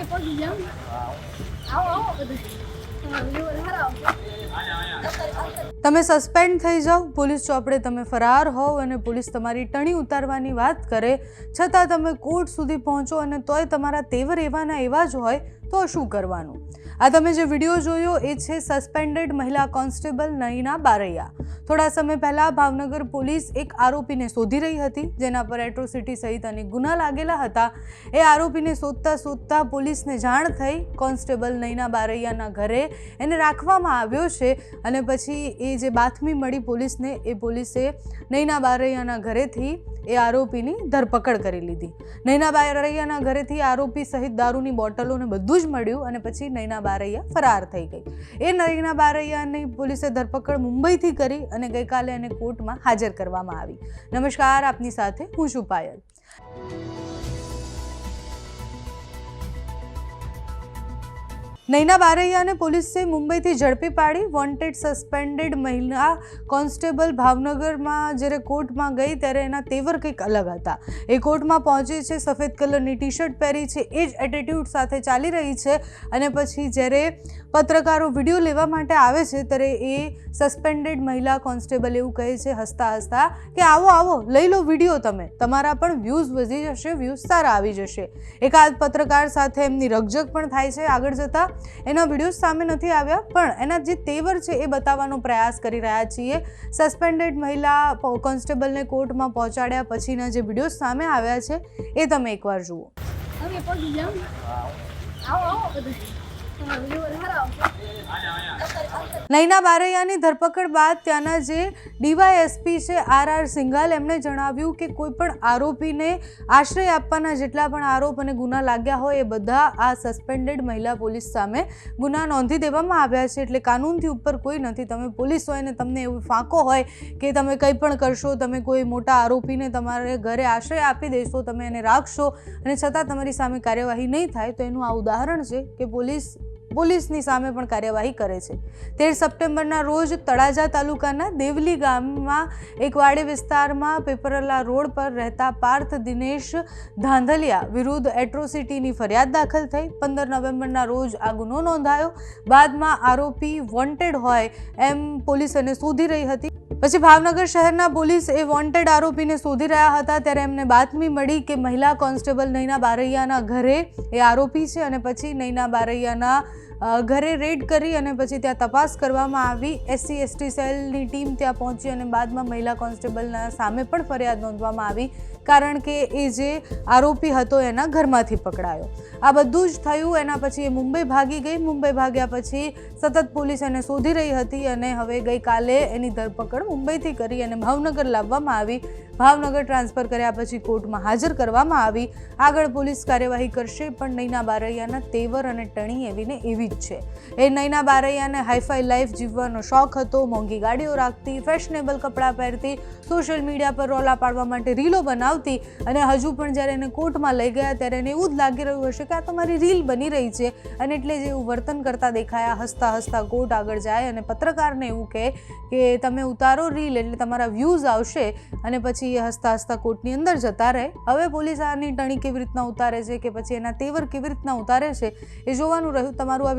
અમે પહોંચી તમે સસ્પેન્ડ થઈ જાઓ, પોલીસ ચોપડે તમે ફરાર હોવ અને પોલીસ તમારી ટણી ઉતારવાની વાત કરે, છતાં તમે કોર્ટ સુધી પહોંચો અને તોય તમારા તેવર એવાના એવા જ હોય તો શું કરવાનું? આ તમે જે વીડિયો જોયો એ છે સસ્પેન્ડેડ મહિલા કોન્સ્ટેબલ નયના બારૈયા. થોડા સમય પહેલાં ભાવનગર પોલીસ એક આરોપીને શોધી રહી હતી, જેના પર એટ્રોસિટી સહિત અનેક ગુના લાગેલા હતા. એ આરોપીને શોધતા શોધતા પોલીસને જાણ થઈ કોન્સ્ટેબલ નયના બારૈયાના ઘરે એને રાખવામાં આવ્યો છે અને પછી એ જે બાતમી મળી પોલીસને, એ પોલીસે નયના બારૈયાના ઘરેથી એ આરોપીની ધરપકડ કરી લીધી. નયના બારૈયાના ઘરેથી આરોપી સહિત દારૂની બોટલો ને બધું જ મળ્યું અને પછી નયના બારૈયા ફરાર થઈ ગઈ. એ નયના બારૈયાની પોલીસે ધરપકડ મુંબઈથી કરી અને ગઈકાલે એને કોર્ટમાં હાજર કરવામાં આવી. નમસ્કાર, આપની સાથે હું છું પાયલ. નૈના બારૈયાને પોલીસે મુંબઈથી ઝડપી પાડી વોન્ટેડ સસ્પેન્ડેડ મહિલા કોન્સ્ટેબલ ભાવનગરમાં જ્યારે કોર્ટમાં ગઈ ત્યારે એના તેવર કંઈક અલગ હતા. એ કોર્ટમાં પહોંચી છે, સફેદ કલરની ટી શર્ટ પહેરી છે, એ જ એટીટ્યૂડ સાથે ચાલી રહી છે અને પછી જ્યારે પત્રકારો વીડિયો લેવા માટે આવે છે ત્યારે એ સસ્પેન્ડેડ મહિલા કોન્સ્ટેબલ એવું કહે છે, હસતા હસતા કે, આવો આવો, લઈ લો વીડિયો તમે, તમારા પણ વ્યૂઝ વધી જશે વ્યૂઝ સારા આવી જશે. એકાદ પત્રકાર સાથે એમની રકજક પણ થાય છે. આગળ જતાં એના વીડિયો સામે નથી આવ્યા, પણ એના જે તેવર છે એ બતાવવાનો પ્રયાસ કરી રહ્યા છીએ. સસ્પેન્ડેડ મહિલા કોન્સ્ટેબલને કોર્ટમાં પહોંચાડ્યા પછીના જે વીડિયો સામે આવ્યા છે, એ તમે એકવાર જુઓ. આવો આવો બધું તમારું લીવર હરાવો નૈના બારૈયાની ધરપકડ બાદ ત્યાંના જે ડીવાયએસપી છે આર આર સિંઘાલ, એમણે જણાવ્યું કે કોઈ પણ આરોપીને આશ્રય આપવાના જેટલા પણ આરોપ અને ગુના લાગ્યા હોય એ બધા આ સસ્પેન્ડેડ મહિલા પોલીસ સામે ગુના નોંધી દેવામાં આવ્યા છે. એટલે કાનૂનથી ઉપર કોઈ નથી. તમે પોલીસ હોય ને તમને એવું ફાંકો હોય કે તમે કંઈ પણ કરશો, તમે કોઈ મોટા આરોપીને તમારે ઘરે આશ્રય આપી દેશો, તમે એને રાખશો અને છતાં તમારી સામે કાર્યવાહી નહીં થાય, તો એનું આ ઉદાહરણ છે કે પોલીસ પોલીસની સામે પણ કાર્યવાહી કરે છે. તેર સપ્ટેમ્બરના રોજ તળાજા તાલુકાના દેવલી ગામમાં એક વાડી વિસ્તારમાં પેપરલા રોડ પર રહેતા પાર્થ દિનેશ ધાંધલિયા વિરુદ્ધ એટ્રોસિટીની ફરિયાદ દાખલ થઈ. પંદર નવેમ્બરના રોજ આ ગુનો નોંધાયો. બાદમાં આરોપી વોન્ટેડ હોય એમ પોલીસ એને શોધી રહી હતી. પછી ભાવનગર શહેરના પોલીસ એ વોન્ટેડ આરોપીને શોધી રહ્યા હતા. ત્યારે એમને બાતમી મળી કે મહિલા કોન્સ્ટેબલ નૈના બારૈયાના ઘરે એ આરોપી છે અને પછી નૈના બારૈયાના ઘરે રેડ કરી અને પછી ત્યાં તપાસ કરવામાં આવી. એસસી, એસટી સેલની ટીમ ત્યાં પહોંચી અને બાદમાં મહિલા કોન્સ્ટેબલના સામે પણ ફરિયાદ નોંધવામાં આવી. કારણ કે એ જે આરોપી હતો એના ઘરમાંથી પકડાયો. આ બધું જ થયું, એના પછી એ મુંબઈ ભાગી ગઈ. મુંબઈ ભાગ્યા પછી સતત પોલીસ એને શોધી રહી હતી અને હવે ગઈકાલે એની ધરપકડ મુંબઈથી કરી અને ભાવનગર લાવવામાં આવી. ભાવનગર ટ્રાન્સફર કર્યા પછી કોર્ટમાં હાજર કરવામાં આવી. આગળ પોલીસ કાર્યવાહી કરશે, પણ નૈના બારૈયાના તેવર અને ટણી એવીને એવી જ છે. એ નૈના બારૈયાને હાઈફાઈ લાઈફ જીવવાનો શોખ હતો. મોંઘી ગાડીઓ રાખતી, ફેશનેબલ કપડાં પહેરતી, સોશિયલ મીડિયા પર રોલા પાડવા માટે રીલો બનાવતી અને હજુ પણ જ્યારે એને કોર્ટમાં લઈ ગયા ત્યારે એને એવું જ લાગી રહ્યું હશે કે આ તમારી રીલ બની રહી છે અને એટલે જ એવું વર્તન કરતા દેખાયા. હસતા હસતા કોર્ટ આગળ જાય અને પત્રકારને એવું કહે કે તમે ઉતારો રીલ એટલે તમારા વ્યૂઝ આવશે અને પછી એ હસતા હસતા કોર્ટની અંદર જતા રહે. હવે પોલીસ આની ટણી કેવી રીતના ઉતારે છે કે પછી એના તેવર કેવી રીતના ઉતારે છે એ જોવાનું રહ્યું. તમારું આ